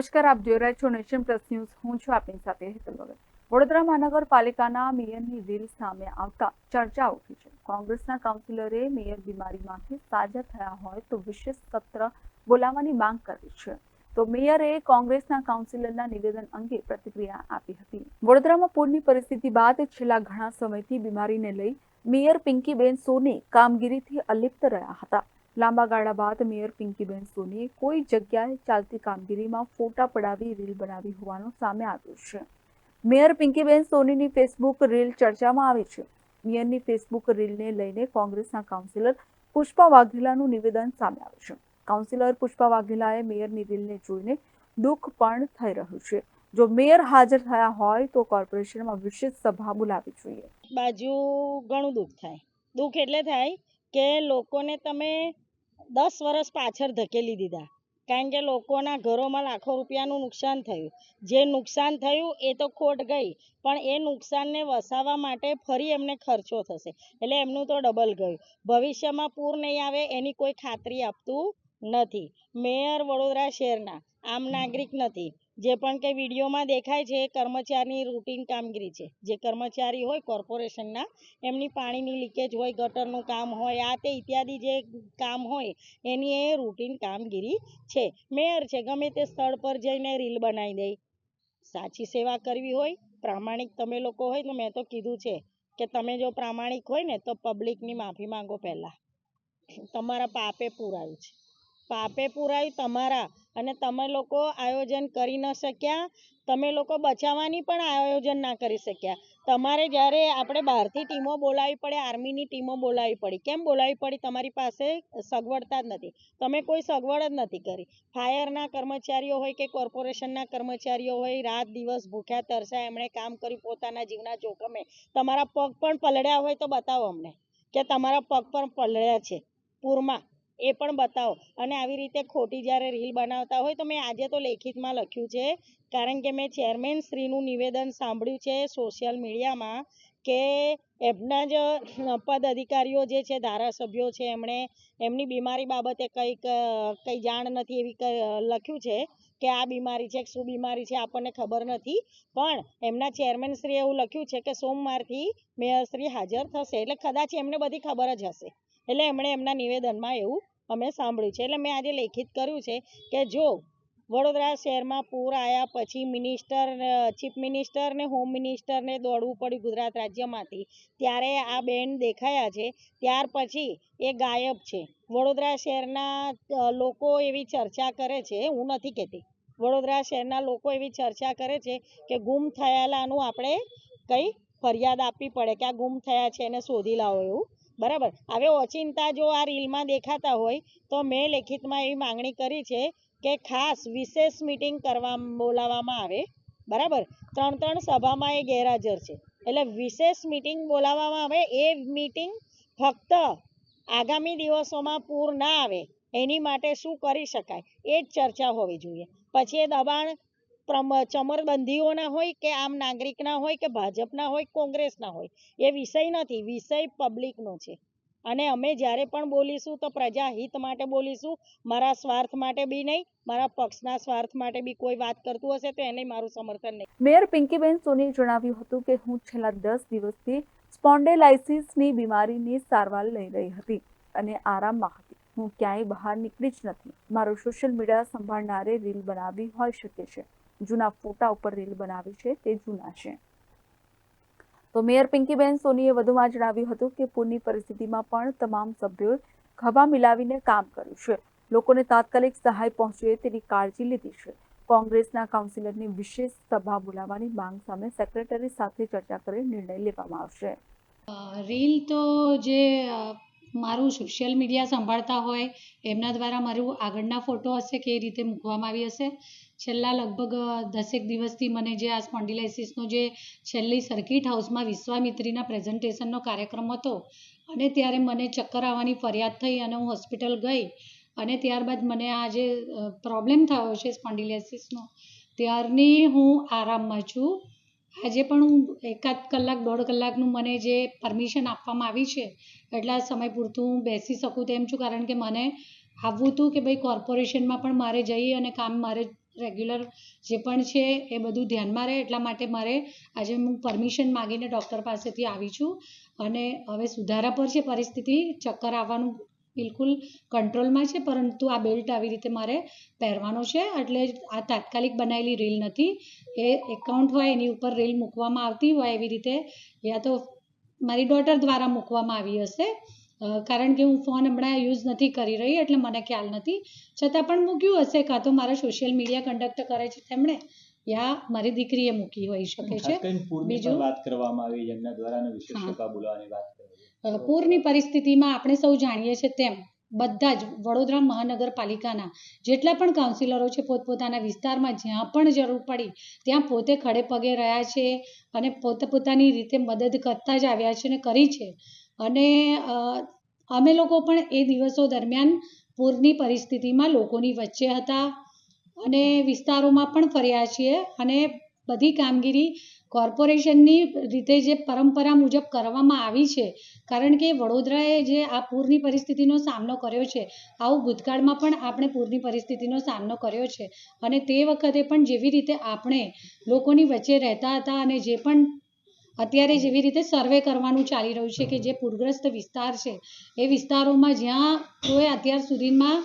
નમસ્કાર, આપ જોઈ રહ્યા છો નેશન પ્લસ ન્યૂઝ. હું છું આપની સાથે હેતલ વગર વડોદરા મહાનગરપાલિકાના મેયરની રીલ સામે આવતા ચર્ચા ઉઠી છે. કોંગ્રેસના કાઉન્સિલરે મેયર બીમારીમાંથી સાજા થયા હોય તો વિશેષ સત્ર બોલાવવાની માંગ કરી છે. તો મેયરે કોંગ્રેસના કાઉન્સિલરના નિવેદન અંગે પ્રતિક્રિયા આપી હતી. વડોદરામાં પૂરની પરિસ્થિતિ બાદ છેલ્લા ઘણા સમયથી બીમારીને લઈ મેયર પિંકીબેન સોની કામગીરીથી અલિપ્ત રહ્યા હતા. લાંબા ગાળા બાદ મેયર પિંકીબેન સોનીએ કોઈ જગ્યાએ ચાલતી કામગીરીમાં ફોટા પડાવી, રીલ બનાવી હોવાનું સામે આવ્યું છે. મેયર પિંકીબેન સોનીની ફેસબુક રીલ ચર્ચામાં આવી છે. મેયરની ફેસબુક રીલને લઈને કોંગ્રેસના કાઉન્સિલર પુષ્પા વાઘેલાનું નિવેદન સામે આવ્યું છે. કાઉન્સિલર પુષ્પા વાઘેલાએ મેયરની રીલને જોઈને દુઃખ પણ થઈ રહ્યું છે. જો મેયર હાજર થયા હોય તો કોર્પોરેશનમાં વિશેષ સભા બોલાવી જોઈએ. બાજુ ઘણું દુઃખ થાય. દુઃખ એટલે થાય કે લોકોને તમે દસ વર્ષ પાછળ ધકેલી દીધા. કારણ કે લોકોના ઘરોમાં લાખો રૂપિયાનું નુકસાન થયું. જે નુકસાન થયું એ તો ખોટ ગઈ. પણ એ નુકસાનને વસાવવા માટે ફરી એમને ખર્ચો થશે. એટલે એમનું તો ડબલ ગયું. ભવિષ્યમાં પૂર નહીં આવે એની કોઈ ખાતરી આપતું નથી. મેયર વડોદરા શહેરના, આમ નાગરિક નથી. જે પણ કંઈ વિડીયોમાં દેખાય છે એ કર્મચારીની રૂટીન કામગીરી છે. જે કર્મચારી હોય કોર્પોરેશનના, એમની પાણીની લીકેજ હોય, ગટરનું કામ હોય, આ તે ઇત્યાદિ જે કામ હોય, એની એ રૂટીન કામગીરી છે. મેયર છે, ગમે તે સ્થળ પર જઈને રીલ બનાવી દે. સાચી સેવા કરવી હોય, પ્રામાણિક તમે લોકો હોય, તો મેં તો કીધું છે કે તમે જો પ્રામાણિક હોય ને, તો પબ્લિકની માફી માંગો પહેલાં. તમારા પાપે પૂરાયું છે. પાપે પૂરાયું તમારા અને તમે લોકો આયોજન કરી ન શક્યા. તમે લોકો બચાવવાની પણ આયોજન ના કરી શક્યા. તમારે જ્યારે આપણે બહારથી ટીમો બોલાવી પડે, આર્મીની ટીમો બોલાવી પડી. કેમ બોલાવી પડી? તમારી પાસે સગવડતા જ નથી. તમે કોઈ સગવડ જ નથી કરી. ફાયરના કર્મચારીઓ હોય કે કોર્પોરેશનના કર્મચારીઓ હોય, રાત દિવસ ભૂખ્યા, તરસ્યા, એમણે કામ કર્યું, પોતાના જીવના જોખમે. તમારા પગ પણ પલળ્યા હોય તો બતાવો અમને કે તમારા પગ પણ પલળ્યા છે. પૂરમાં એ પણ બતાવો. અને આવી રીતે ખોટી જ્યારે રીલ બનાવતા હોય તો મેં આજે તો લેખિતમાં લખ્યું છે. કારણ કે મેં ચેરમેન શ્રીનું નિવેદન સાંભળ્યું છે સોશિયલ મીડિયામાં કે એમના જ પદ અધિકારીઓ જે છે, ધારાસભ્યો છે, એમણે એમની બીમારી બાબતે કંઈક, કંઈ જાણ નથી એવી લખ્યું છે કે આ બીમારી છે, શું બીમારી છે, આપણને ખબર નથી. પણ એમના ચેરમેન શ્રીએ એવું લખ્યું છે કે સોમવારથી મેયરશ્રી હાજર થશે. એટલે કદાચ એમને બધી ખબર જ હશે. એટલે એમણે એમના નિવેદનમાં એવું અમે સાંભળ્યું છે. એટલે મેં આજે લેખિત કર્યું છે કે જો વડોદરા શહેરમાં પૂર આવ્યા પછી મિનિસ્ટર ચીફ મિનિસ્ટર ને હોમ મિનિસ્ટરને દોડવું પડ્યું ગુજરાત રાજ્યમાંથી, ત્યારે આ બેન દેખાયા છે. ત્યાર પછી એ ગાયબ છે. વડોદરા શહેરના લોકો એવી ચર્ચા કરે છે. હું નથી કહેતી. વડોદરા શહેરના લોકો એવી ચર્ચા કરે છે કે ગુમ થયેલાનું આપણે કંઈ ફરિયાદ આપવી પડે કે આ ગુમ થયા છે એને શોધી લાવો એવું. બરાબર. હવે ઓચિંતા જો આ રીલમાં દેખાતા હોય, તો મેં લેખિતમાં એવી માંગણી કરી છે કે ખાસ વિશેષ મીટિંગ કરવા બોલાવવામાં આવે. બરાબર? ત્રણ ત્રણ સભામાં એ ગેરહાજર છે. એટલે વિશેષ મીટિંગ બોલાવવામાં આવે, એ મીટિંગ ફક્ત આગામી દિવસોમાં પૂર ના આવે, એની માટે શું કરી શકાય? એ જ ચર્ચા હોવી જોઈએ. પછી એ દબાણ ચમરબંધીઓના હોય કે આમ નાગરિકના હોય કે ભાજપના હોય, કોંગ્રેસના હોય, એ વિષય નથી, વિષય પબ્લિકનો છે. અને અમે જ્યારે પણ બોલીશું તો પ્રજા હિત માટે બોલીશું, મારા સ્વાર્થ માટે બી નહીં, મારા પક્ષના સ્વાર્થ માટે બી કોઈ વાત કરતું હશે તો એને મારું સમર્થન નહીં. મેયર પિંકીબેન સોનીએ જણાવ્યું હતું કે હું છેલ્લા દસ દિવસથી સ્પોન્ડેલાઇસિસની બીમારીની સારવાર લઈ રહી હતી અને આરામમાં હતી. હું ક્યાંય બહાર નીકળી જ નથી. મારો સોશિયલ મીડિયા સંભાળનારે રીલ બનાવી હોઈ શકે છે. જૂના ફોટા ઉપર રીલ બનાવી છે, તે જૂના છે. તો મેયર પિંકીબેન સોનીએ વધુમાં જણાવ્યું હતું કે, પૂરની પરિસ્થિતિમાં પણ તમામ સભ્યોએ ખભા મિલાવીને કામ કર્યું છે. લોકોને તાત્કાલિક સહાય પહોંચે તેની કાળજી લીધી છે. કોંગ્રેસના કાઉન્સિલરની વિશેષ સભા બોલાવવાની માંગ સામે સેક્રેટરી સાથે ચર્ચા કરી નિર્ણય લેવામાં આવશે. રીલ તો જે મારું સોશિયલ મીડિયા સંભાળતા હોય, એમના દ્વારા મારું આગળના ફોટો હશે કે એ રીતે મૂકવામાં આવી હશે? છેલ્લા લગભગ દસેક દિવસથી મને જે આ સ્પોન્ડિલાઇસિસનો જે છેલ્લી સર્કિટ હાઉસમાં વિશ્વામિત્રીના પ્રેઝન્ટેશનનો કાર્યક્રમ હતો અને ત્યારે મને ચક્કર આવવાની ફરિયાદ થઈ અને હું હોસ્પિટલ ગઈ અને ત્યારબાદ મને આ જે પ્રોબ્લેમ થયો છે સ્પોન્ડિલાઇસિસનો, ત્યારની હું આરામમાં છું. આજે પણ હું એકાદ કલાક, દોઢ કલાકનું મને જે પરમિશન આપવામાં આવી છે એટલા સમય પૂરતું હું બેસી શકું તેમ છું કારણ કે મને આવવું હતું કે ભાઈ કોર્પોરેશનમાં પણ મારે જઈ અને કામ મારે રેગ્યુલર જે પણ છે એ બધું ધ્યાનમાં રહે એટલા માટે મારે આજે હું પરમિશન માગીને ડૉક્ટર પાસેથી આવી છું. અને હવે સુધારા પર છે પરિસ્થિતિ, ચક્કર આવવાનું બિલકુલ કંટ્રોલમાં છે, પરંતુ આ બેલ્ટ આવી રીતે મારે પહેરવાનો છે. એટલે આ તાત્કાલિક બનાવેલી રીલ નથી. એ એકાઉન્ટ હોય એની ઉપર રીલ મૂકવામાં આવતી હોય એવી રીતે, યા તો મારી ડોટર દ્વારા મૂકવામાં આવી હશે. કારણ કે હું ફોન હમણાં યુઝ નથી કરી રહી એટલે મને ખ્યાલ નથી. છતાં પણ મૂક્યું હશે કાં તો મારા સોશિયલ મીડિયા કન્ડક્ટ કરે છે તેમણે યા મારી દીકરીએ મૂકી હોઈ શકે છે. બીજું? વાત કરવામાં આવી જેમના દ્વારા બોલાવવાની વાત પૂરની પરિસ્થિતિમાં આપણે સૌ જાણીએ છીએ તેમ બધા જ વડોદરા મહાનગરપાલિકાના જેટલા પણ કાઉન્સિલરો છે પોતપોતાના વિસ્તારમાં જ્યાં પણ જરૂર પડી ત્યાં પોતે ખડે પગે રહ્યા છે અને પોતે પોતાની રીતે મદદ કરતા જ આવ્યા છે અને કરી છે. અને અમે લોકો પણ એ દિવસો દરમિયાન પૂરની પરિસ્થિતિમાં લોકોની વચ્ચે હતા અને વિસ્તારોમાં પણ ફર્યા છીએ અને બધી કામગીરી કોર્પોરેશનની રીતે જે પરંપરા મુજબ કરવામાં આવી છે, કારણ કે વડોદરાએ જે આ પૂરની પરિસ્થિતિનો સામનો કર્યો છે, આવું ભૂતકાળમાં પણ આપણે પૂરની પરિસ્થિતિનો સામનો કર્યો છે અને તે વખતે પણ જેવી રીતે આપણે લોકોની વચ્ચે રહેતા હતા અને જે પણ અત્યારે જેવી રીતે સર્વે કરવાનું ચાલી રહ્યું છે કે જે પૂરગ્રસ્ત વિસ્તાર છે, એ વિસ્તારોમાં જ્યાં કોઈ અત્યાર સુધીમાં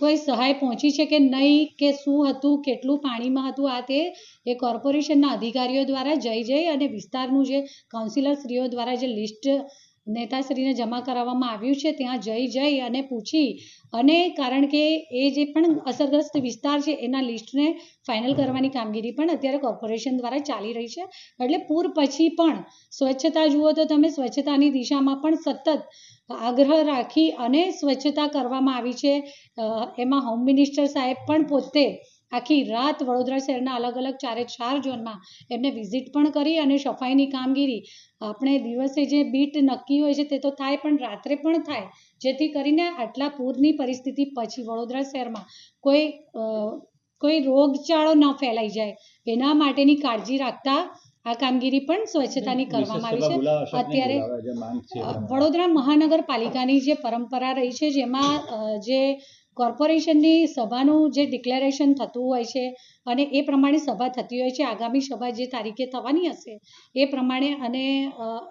કોઈ સહાય પહોંચી છે કે નહીં કે શું હતું, કેટલું પાણીમાં હતું, આ તે એ કોર્પોરેશનના અધિકારીઓ દ્વારા જઈ જઈ અને વિસ્તારનું જે કાઉન્સિલરશ્રીઓ દ્વારા જે લિસ્ટ નેતાશ્રીને જમા કરાવવામાં આવ્યું છે, ત્યાં જઈ જઈ અને પૂછી અને કારણ કે એ જે પણ અસરગ્રસ્ત વિસ્તાર છે, એના લિસ્ટને ફાઇનલ કરવાની કામગીરી પણ અત્યારે કોર્પોરેશન દ્વારા ચાલી રહી છે. એટલે પૂર પછી પણ સ્વચ્છતા જુઓ તો તમે સ્વચ્છતાની દિશામાં પણ સતત આગ્રહ રાખી અને સ્વચ્છતા કરવામાં આવી છે. એમાં હોમ મિનિસ્ટર સાહેબ પણ પોતે આખી રાત વડોદરા શહેરના અલગ અલગ ચારે ચાર ઝોનમાં એમને વિઝિટ પણ કરી અને સફાઈની કામગીરી. આપણે દિવસે જે બીટ નક્કી હોય છે તે તો થાય પણ રાત્રે પણ થાય. જેથી કરીને આટલા પૂરની પરિસ્થિતિ પછી વડોદરા શહેરમાં કોઈ કોઈ રોગચાળો ન ફેલાઈ જાય. એના માટેની કાળજી રાખતા આ કામગીરી પણ સ્વચ્છતાની કરવામાં આવી છે. અત્યારે વડોદરા મહાનગરપાલિકાની જે પરંપરા રહી છે જેમાં જે કોર્પોરેશનની સભાનું જે ડિક્લેરેશન થતું હોય છે અને એ પ્રમાણે સભા થતી હોય છે, આગામી સભા જે તારીખે થવાની હશે, એ પ્રમાણે અને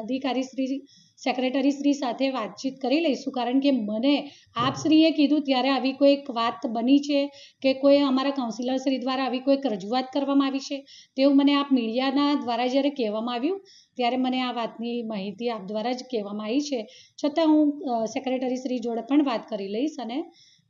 અધિકારી શ્રી સેક્રેટરી શ્રી સાથે વાતચીત કરી લઈશું. કારણ કે મને આપશ્રીએ કીધું ત્યારે આવી કોઈક વાત બની છે કે કોઈ અમારા કાઉન્સિલર શ્રી દ્વારા આવી કોઈક રજૂઆત કરવામાં આવી છે? તેવું મને આપ મીડિયાના દ્વારા જ્યારે કહેવામાં આવ્યું, ત્યારે મને આ વાતની માહિતી આપ દ્વારા જ કહેવામાં આવી છે. છતાં હું સેક્રેટરી શ્રી જોડે પણ વાત કરી લઈશ અને